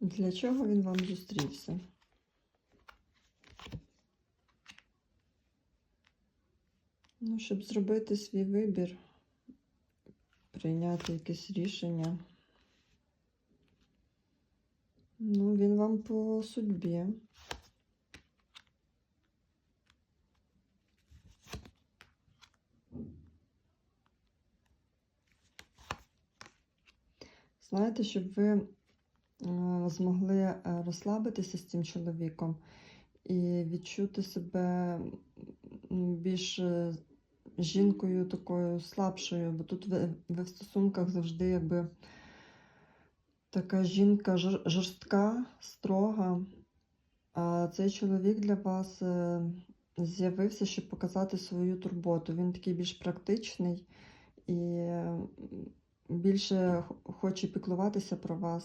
Для чого він вам зустрівся? Ну, щоб зробити свій вибір, прийняти якесь рішення. Ну, він вам по судьбі. Знаєте, щоб ви змогли е, розслабитися з цим чоловіком і відчути себе більш е, жінкою такою слабшою, бо тут ви, в стосунках завжди якби така жінка жорстка, строга. А цей чоловік для вас е, з'явився, щоб показати свою турботу. Він такий більш практичний і е, більше хоче піклуватися про вас.